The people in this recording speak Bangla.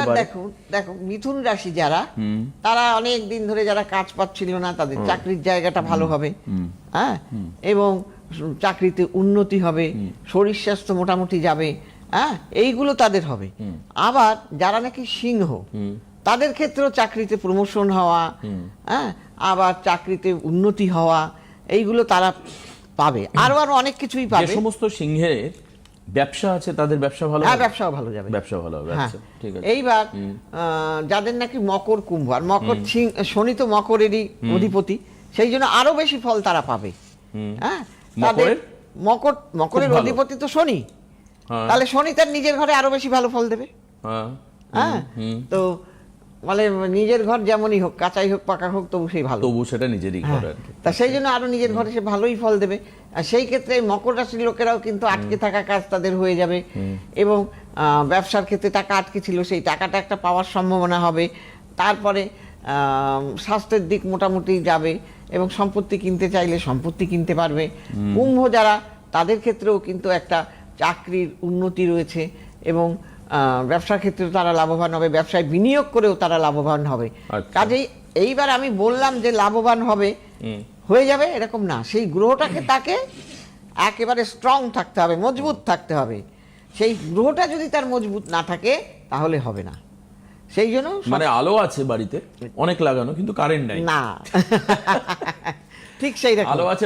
পারে। দেখো মিথুন রাশি যারা তারা অনেক দিন ধরে যারা কাজ পাচ্ছিল না তাদের চাকরির জায়গাটা ভালো হবে হ্যাঁ? এবং চাকরিতে উন্নতি হবে শরীর স্বাস্থ্য মোটামুটি যাবে হ্যাঁ? এইগুলো তাদের হবে। আবার যারা নাকি সিংহ তাদের ক্ষেত্রেও চাকরিতে প্রমোশন হওয়া হ্যাঁ? আবার চাকরিতে উন্নতি হওয়া এইগুলো তারা পাবে। আরও আরও অনেক কিছুই পাবে। সমস্ত সিংহের ব্যবসা আছে তাদের ব্যবসা ভালো হ্যাঁ হবে? ব্যবসাও ভালো যাবে। ব্যবসা ভালো হবে হ্যাঁ। আচ্ছা ঠিক আছে। এইবার যাদের নাকি মকর কুম্ভ আর মকর শনি তো মকরেরই অধিপতি সেই জন্য আরও বেশি ফল তারা পাবে। হ্যাঁ? তাদের মকর মকরের অধিপতি তো শনি। হ্যাঁ। তাহলে শনি তার নিজের ঘরে আরও বেশি ভালো ফল দেবে। হ্যাঁ। হ্যাঁ? তো মানে নিজের ঘর যেমনই হোক কাঁচাই হোক পাকা হোক তবু সেই ভালো। তবু সেটা নিজেরই ঘর তা সেই জন্য আরও নিজের ঘরে সে ভালোই ফল দেবে। আর সেই ক্ষেত্রে মকর রাশির লোকেরাও কিন্তু আটকে থাকা কাজ তাদের হয়ে যাবে। এবং ব্যবসার ক্ষেত্রে টাকা আটকে ছিল সেই টাকাটা একটা পাওয়ার সম্ভাবনা হবে। তারপরে স্বাস্থ্যের দিক মোটামুটি যাবে এবং সম্পত্তি কিনতে চাইলে সম্পত্তি কিনতে পারবে। কুম্ভ যারা তাদের ক্ষেত্রেও কিন্তু একটা চাকরির উন্নতি রয়েছে এবং ব্যবসার ক্ষেত্রেও তারা লাভবান হবে ব্যবসায় বিনিয়োগ করেও তারা লাভবান হবে। আচ্ছা। কাজেই এইবার আমি বললাম যে লাভবান হবে। হয়ে যাবে এরকম না। সেই গ্রহটাকে তাকে একেবারে স্ট্রং থাকতে হবে মজবুত থাকতে হবে। সেই গ্রহটা যদি তার মজবুত না থাকে তাহলে হবে না। সেই জন্য মানে আলো আছে বাড়িতে অনেক লাগানো কিন্তু কারেন্ট নাই। না। ঠিক সেই আলো আছে